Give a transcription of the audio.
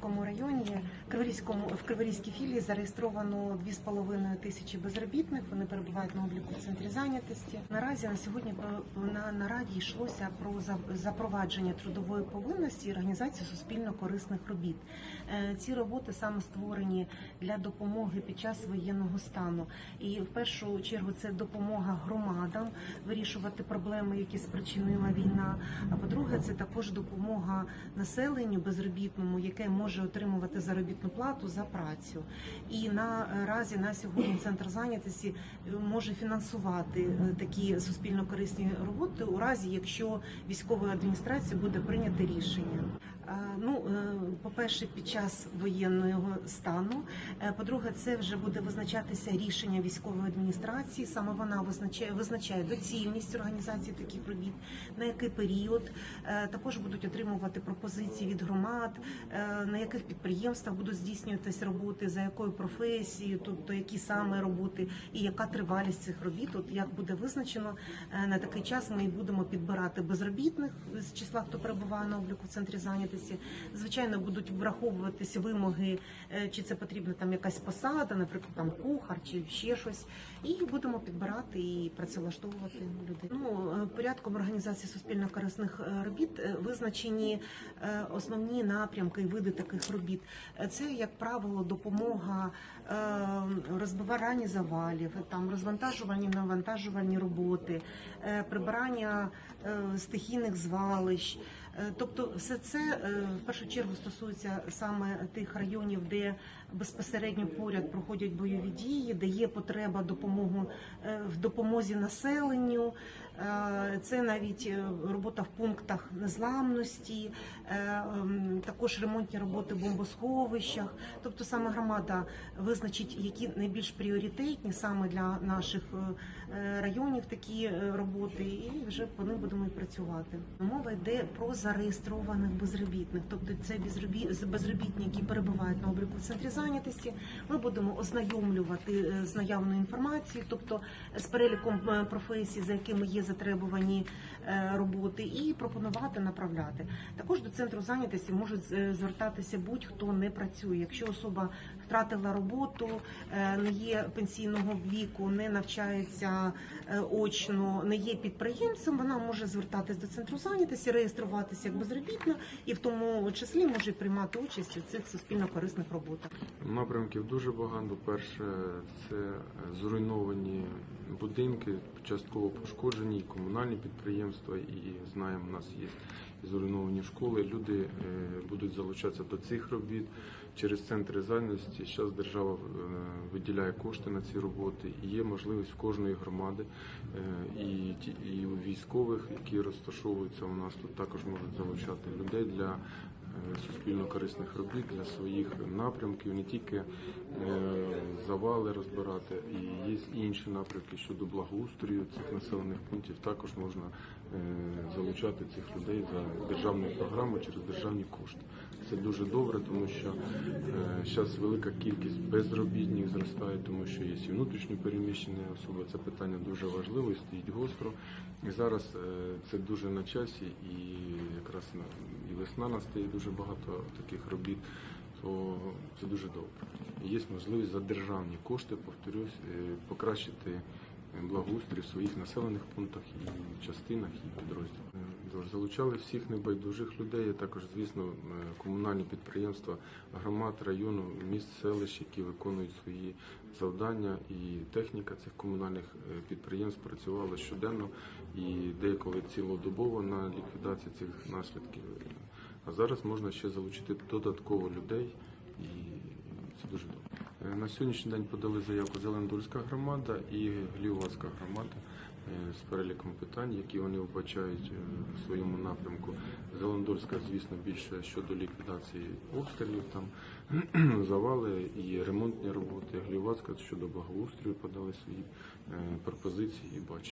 Криворізькому районі, Криворізькому в Криворізькій філії зареєстровано 2,5 тисячі безробітних. Вони перебувають на обліку в центрі зайнятості. Наразі на сьогодні на нараді йшлося про запровадження трудової повинності і організацію суспільно корисних робіт. Е, Ці роботи саме створені для допомоги під час воєнного стану. І в першу чергу це допомога громадам вирішувати проблеми, які спричинила війна. А по-друге, це також допомога населенню безробітному, яке може отримувати заробітну плату за працю. І наразі на сьогодні центр зайнятості е, може фінансувати е, такі суспільно корисні роботи у разі, якщо військовою адміністрацією буде прийнято рішення. Е, Ну, е, по-перше, під час воєнного стану. Е, По-друге, це вже буде визначатися рішення військової адміністрації. Саме вона визначає визначає доцільність організації таких робіт, на який період. Також будуть отримувати пропозиції від громад, на яких підприємствах будуть здійснюватись роботи, за якою професією, тобто які саме роботи і яка тривалість цих робіт. От як буде визначено на такий час, ми і будемо підбирати безробітних з числа, хто перебуває на обліку в центрі зайнятості. Звичайно, будуть враховуватися вимоги, е, чи це потрібна там якась посада, наприклад, там кухар чи ще щось. І будемо підбирати і працевлаштовувати людей. Ну е, порядком організації суспільно корисних е, робіт визначені основні напрямки і види таких робіт. Це, як правило, допомога розбиванні завалів, там розвантажувальні навантажувальні роботи, прибирання стихійних звалищ. Е, Тобто, все це е, в першу чергу стосується саме тих районів, де безпосередньо поряд проходять бойові дії, де є потреба допомогу е, в допомозі населенню. Це навіть робота в пунктах незламності, також ремонтні роботи в бомбосховищах. Тобто саме громада визначить, які найбільш пріоритетні саме для наших районів такі роботи, і вже по ним будемо і працювати. Мова йде про зареєстрованих безробітних, тобто це безробітні, які перебувають на обліку в центрі зайнятості. Ми будемо ознайомлювати е, з наявною інформацією, тобто з переліком е, професій, за якими є затребувані е, роботи, і пропонувати направляти. Також до центру зайнятості можуть звертатися будь-хто не працює. Якщо особа втратила роботу, не є пенсійного віку, не навчається очно, не є підприємцем, вона може звертатись до центру зайнятості, реєструватися як безробітна і в тому числі може приймати участь у цих суспільно корисних роботах. Напрямків дуже багато. Перше, це зруйновані будинки, частково пошкоджені, комунальні підприємства, і знаємо, у нас є зруйновані школи. Люди е, будуть залучатися до цих робіт через центри зайнятості. Зараз держава е, виділяє кошти на ці роботи. І є можливість в кожної громади е, і у військових, які розташовуються у нас тут, також можуть залучати людей для е, суспільно корисних робіт для своїх напрямків, не тільки е, завали розбирати, і є інші напрямки щодо благоустрою цих населених пунктів. Також можна е, залучати цих людей за державні програми через державні кошти. Це дуже добре, тому що зараз велика кількість безробітних зростає, тому що є і внутрішньо переміщені особи. Це питання дуже важливе стоїть гостро. І зараз е, це дуже на часі, і якраз і весна настає дуже багато таких робіт, то це дуже добре. Є можливість за державні кошти, повторюсь, е, покращити е, благоустрій в своїх населених пунктах і частинах і підрозділах. Тож Залучали всіх небайдужих людей, а також, звісно, е, комунальні підприємства громад району, міст, селищ, які виконують свої завдання, і техніка цих комунальних е, підприємств працювала щоденно і деколи цілодобово на ліквідацію цих наслідків. А зараз можна ще залучити додатково людей, і це дуже добре. Е, На сьогоднішній день подали заявку Зелендульська громада і Глівацька громада е, з переліком питань, які вони вбачають е, в своєму напрямку. Зелендольська, звісно, більше щодо ліквідації обстрілів, там завали і ремонтні роботи. Глівацька щодо благоустрою подали свої пропозиції і бачення.